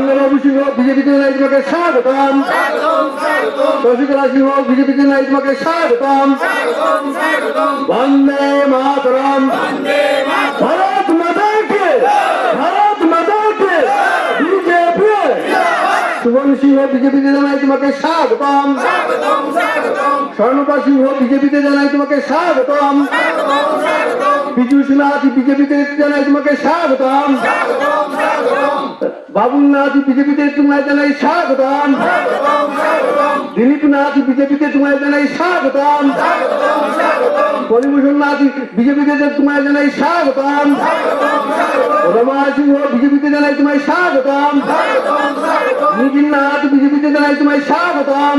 চন্দ্রবাবু সিংহ বিজেপিতে নাই তোমাকে স্বাগতম। শশিকলা সিংহ বিজেপিতে নাই তোমাকে স্বাগতম। বন্দে মাতরম। ভারত মাতাকে ভারত মাতাকে বিজেপি সুবর্ণ সিংহ বিজেপিতে জানাই তোমাকে স্বাগতম। স্বর্ণপা সিংহ বিজেপিতে জানাই তোমাকে স্বাগতম। বিজু সিনহাতি বিজেপিতে জানাই তোমাকে স্বাগতম। বাবুল নাথ বিজেপিতে তোমায় জানাই স্বাগতম। দিলীপ নাথ বিজেপিতে তোমায় জানাই স্বাগতম। পরিভূষণ নাথ বিজেপিতে তোমায় জানাই স্বাগতম। রমা সিংহ বিজেপিতে জানাই তোমায় স্বাগতম। নিখিল নাথ বিজেপিতে জানাই তোমায় স্বাগতম।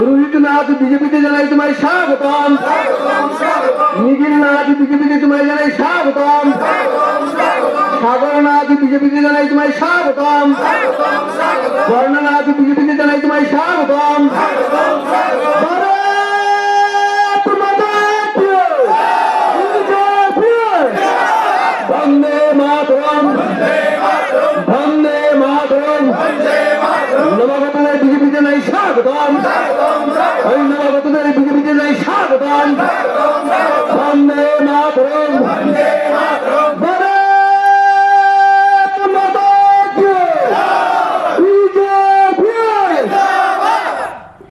রোহিত নাথ বিজেপিতে জানাই তোমায় স্বাগতম। নাথ বিজেপিতে তোমায় জানাই স্বাগতম। বিজেপিতে জানাই তোমায় স্বাগতম। বর্ণনাথ বিজেপিতে জানাই তোমায় স্বাগতম। বন্দে মাতরম। বন্দে মাতরম। স্বাগতম। ওই নবাগতদের বিজেপিতে নাই স্বাগতম। বন্দে মাতরম